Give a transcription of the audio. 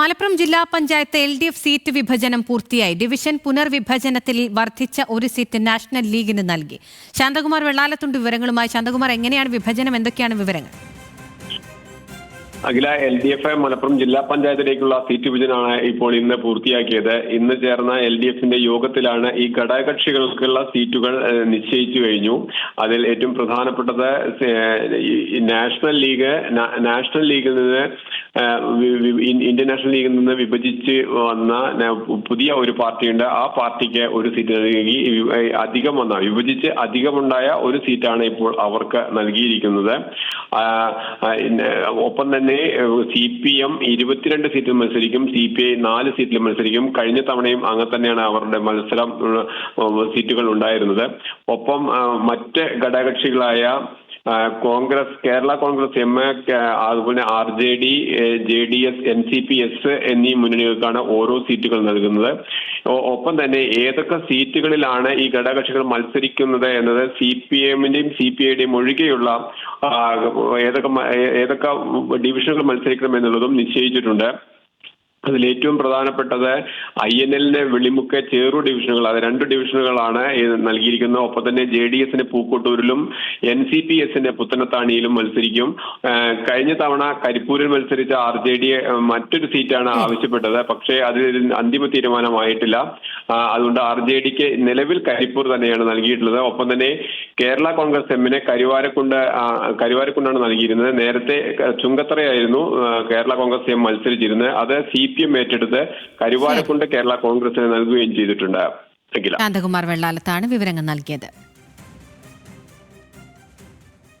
മലപ്പുറം ജില്ലാ panchayat L D F seat വിഭജനം പൂർത്തിയായി. ഡിവിഷൻ പുനർവിഭജനത്തിൽ വർദ്ധിച്ച ഒരു സീറ്റ് നാഷണൽ ലീഗിന് നൽകി. ശാന്തകുമാർ വെള്ളാലത്തുണ്ട് വിവരങ്ങളുമായി. ശാന്തകുമാർ എങ്ങനെയാണ് വിഭജനം? എന്തൊക്കെയാണ് വിവരങ്ങൾ? അഖില എൽ ഡി എഫ് മലപ്പുറം ജില്ലാ പഞ്ചായത്തിലേക്കുള്ള സീറ്റ് വിഭജനമാണ് ഇപ്പോൾ ഇന്ന് പൂർത്തിയാക്കിയത്. ഇന്ന് ചേർന്ന എൽ ഡി എഫിന്റെ യോഗത്തിലാണ് ഈ ഘടകകക്ഷികൾക്കുള്ള സീറ്റുകൾ നിശ്ചയിച്ചു കഴിഞ്ഞു. അതിൽ ഏറ്റവും പ്രധാനപ്പെട്ടത് നാഷണൽ ലീഗ് നാഷണൽ ലീഗിൽ നിന്ന് ഇന്ത്യൻ നാഷണൽ ലീഗിൽ നിന്ന് വിഭജിച്ച് വന്ന പുതിയ ഒരു പാർട്ടിയുണ്ട്. ആ പാർട്ടിക്ക് ഒരു സീറ്റ് നൽകി അധികം വന്ന വിഭജിച്ച് അധികമുണ്ടായ ഒരു സീറ്റാണ് ഇപ്പോൾ അവർക്ക് നൽകിയിരിക്കുന്നത്. ഒപ്പം തന്നെ സി പി എം ഇരുപത്തിരണ്ട് സീറ്റിൽ മത്സരിക്കും സി പി ഐ നാല് സീറ്റിൽ മത്സരിക്കും. കഴിഞ്ഞ തവണയും അങ്ങനെ തന്നെയാണ് അവരുടെ മത്സരം സീറ്റുകൾ ഉണ്ടായിരുന്നത്. ഒപ്പം മറ്റ് ഘടകകക്ഷികളായ കോൺഗ്രസ് കേരള കോൺഗ്രസ് എം അതുപോലെ R J D J D S N C P S എന്നീ മുന്നണികൾക്കാണ് ഓരോ സീറ്റുകൾ നൽകുന്നത്. ഒപ്പം തന്നെ ഏതൊക്കെ സീറ്റുകളിലാണ് ഈ ഘടകകക്ഷികൾ മത്സരിക്കുന്നത് എന്നത് സി പി എമ്മിന്റെയും സി പി ഐയുടെയും ഒഴികെയുള്ള ഏതൊക്കെ ഏതൊക്കെ ഡിവിഷനുകൾ മത്സരിക്കണം എന്നുള്ളതും നിശ്ചയിച്ചിട്ടുണ്ട്. അതിൽ ഏറ്റവും പ്രധാനപ്പെട്ടത് ഐ എൻ എല്ലിന്റെ വെളിമുക്ക് ചേറു ഡിവിഷനുകൾ അത് രണ്ട് ഡിവിഷനുകളാണ് നൽകിയിരിക്കുന്നത്. ഒപ്പം തന്നെ ജെ ഡി എസിന് പൂക്കോട്ടൂരിലും എൻ സി പി എസിന്റെ പുത്തനത്താണിയിലും മത്സരിക്കും. കഴിഞ്ഞ തവണ കരിപ്പൂരിൽ മത്സരിച്ച ആർ ജെ ഡി മറ്റൊരു സീറ്റാണ് ആവശ്യപ്പെട്ടത്. പക്ഷേ അതിൽ അന്തിമ തീരുമാനമായിട്ടില്ല. അതുകൊണ്ട് ആർ ജെ ഡിക്ക് നിലവിൽ കരിപ്പൂർ തന്നെയാണ് നൽകിയിട്ടുള്ളത്. ഒപ്പം തന്നെ കേരള കോൺഗ്രസ് എമ്മിനെ കരുവാരക്കുണ്ട് കരിവാരക്കുണ്ടാണ് നൽകിയിരുന്നത്. നേരത്തെ ചുങ്കത്തറയായിരുന്നു കേരള കോൺഗ്രസ് എം മത്സരിച്ചിരുന്നത്. അത് സി പി എം ഏറ്റെടുത്ത് കരുവാരക്കുണ്ട് കേരള കോൺഗ്രസിന് നൽകുകയും ചെയ്തിട്ടുണ്ട്. ശാന്തകുമാർ വെള്ളാലത്താണ് വിവരങ്ങൾ നൽകിയത്.